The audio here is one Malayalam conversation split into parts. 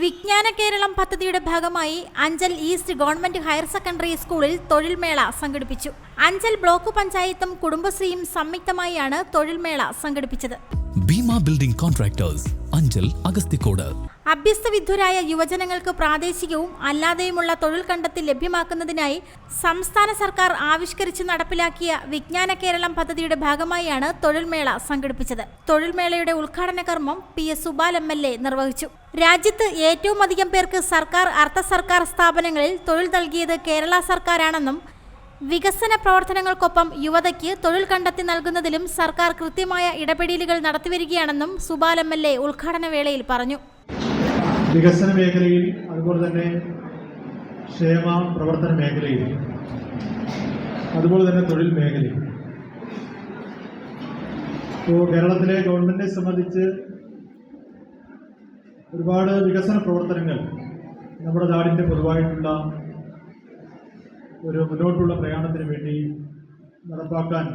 വിജ്ഞാന കേരളം പദ്ധതിയുടെ ഭാഗമായി Anchal east government higher secondary സ്കൂളിൽ തൊഴിൽമേള സംഘടിപ്പിച്ചു. അഞ്ചൽ ബ്ലോക്ക് പഞ്ചായത്തും കുടുംബശ്രീയും സംയുക്തമായാണ് തൊഴിൽമേള സംഘടിപ്പിച്ചത്. ഭീമ ബിൽഡിംഗ് കോൺട്രാക്ടേഴ്സ് അഞ്ചൽ അഗസ്തിക്കോട് അഭ്യസ്തവിദ്ധരായ യുവജനങ്ങൾക്ക് പ്രാദേശികവും അല്ലാതെയുമുള്ള തൊഴിൽ കണ്ടെത്തി ലഭ്യമാക്കുന്നതിനായി സംസ്ഥാന സർക്കാർ ആവിഷ്കരിച്ച് നടപ്പിലാക്കിയ വിജ്ഞാന കേരളം പദ്ധതിയുടെ ഭാഗമായാണ് തൊഴിൽമേള സംഘടിപ്പിച്ചത്. തൊഴിൽമേളയുടെ ഉദ്ഘാടന കർമ്മം P S Subal M L A നിർവഹിച്ചു. രാജ്യത്ത് ഏറ്റവും അധികം പേർക്ക് സർക്കാർ അർദ്ധ സർക്കാർ സ്ഥാപനങ്ങളിൽ തൊഴിൽ നൽകിയത് കേരള സർക്കാരാണെന്നും വികസന പ്രവർത്തനങ്ങൾക്കൊപ്പം യുവതയ്ക്ക് തൊഴിൽ കണ്ടെത്തി നൽകുന്നതിലും സർക്കാർ കൃത്യമായ ഇടപെടലുകൾ നടത്തിവരികയാണെന്നും സുബാൽ എം എൽ എ ഉദ്ഘാടന വേളയിൽ പറഞ്ഞു. വികസന മേഖലയിൽ അതുപോലെ തന്നെ ക്ഷേമ പ്രവർത്തന മേഖലയിൽ അതുപോലെ തന്നെ തൊഴിൽ മേഖലയിൽ. ഇപ്പോൾ കേരളത്തിലെ ഗവൺമെന്റിനെ സംബന്ധിച്ച് ഒരുപാട് വികസന പ്രവർത്തനങ്ങൾ നമ്മുടെ നാടിന്റെ പൊതുവായിട്ടുള്ള ഒരു മുന്നോട്ടുള്ള പ്രയാണത്തിന് വേണ്ടി നടപ്പാക്കാൻ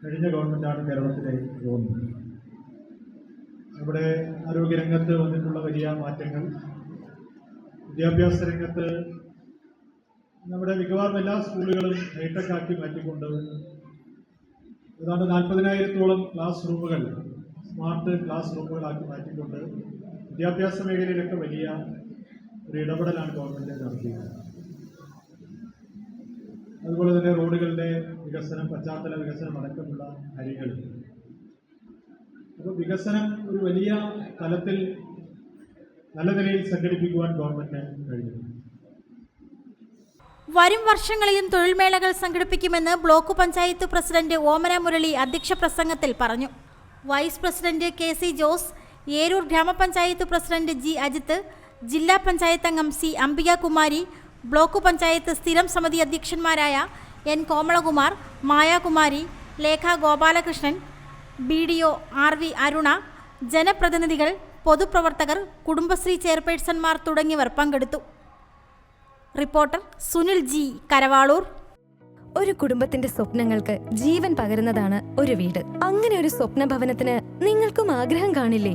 കഴിഞ്ഞ ഗവൺമെന്റാണ് കേരളത്തിലെ ഗവൺമെന്റ് നമ്മുടെ ആരോഗ്യരംഗത്ത് വന്നിട്ടുള്ള വലിയ മാറ്റങ്ങൾ വിദ്യാഭ്യാസ രംഗത്ത് നമ്മുടെ മിക്കവാറും എല്ലാ സ്കൂളുകളും ഹൈടെക് ആക്കി മാറ്റിക്കൊണ്ട് ഏതാണ്ട് നാൽപ്പതിനായിരത്തോളം ക്ലാസ് റൂമുകൾ സ്മാർട്ട് ക്ലാസ് റൂമുകളാക്കി മാറ്റിക്കൊണ്ട് വിദ്യാഭ്യാസ മേഖലയിലൊക്കെ വലിയ ഒരു ഇടപെടലാണ് ഗവൺമെന്റ് നടത്തിയത് അതുപോലെ തന്നെ റോഡുകളുടെ വികസനം പശ്ചാത്തല വികസനം അടക്കമുള്ള കാര്യങ്ങൾ. അപ്പോൾ വികസനം ഒരു വലിയ തലത്തിൽ നല്ല നിലയിൽ സംഘടിപ്പിക്കുവാൻ ഗവൺമെന്റ് കഴിഞ്ഞു. വരും വർഷങ്ങളിലും തൊഴിൽമേളകൾ സംഘടിപ്പിക്കുമെന്ന് ബ്ലോക്ക് പഞ്ചായത്ത് പ്രസിഡന്റ് ഓമന മുരളി അധ്യക്ഷ പ്രസംഗത്തിൽ പറഞ്ഞു. Vice president K C Jose Eroor ഗ്രാമപഞ്ചായത്ത് പ്രസിഡന്റ് ജി അജിത്ത് ജില്ലാ പഞ്ചായത്ത് അംഗം സി അംബികാകുമാരി ബ്ലോക്ക് പഞ്ചായത്ത് സ്ഥിരം സമിതി അധ്യക്ഷന്മാരായ N Komalakumar Mayakumari Lekha Gopalakrishnan B D O R V Aruna ജനപ്രതിനിധികൾ പൊതുപ്രവർത്തകർ കുടുംബശ്രീ ചെയർപേഴ്സൺമാർ തുടങ്ങിയവർ പങ്കെടുത്തു. Reporter Sunil G Karavaloor. ഒരു കുടുംബത്തിന്റെ സ്വപ്നങ്ങൾക്ക് ജീവൻ പകരുന്നതാണ് ഒരു വീട്. അങ്ങനെ ഒരു സ്വപ്ന ഭവനത്തിന് നിങ്ങൾക്കും ആഗ്രഹം കാണില്ലേ?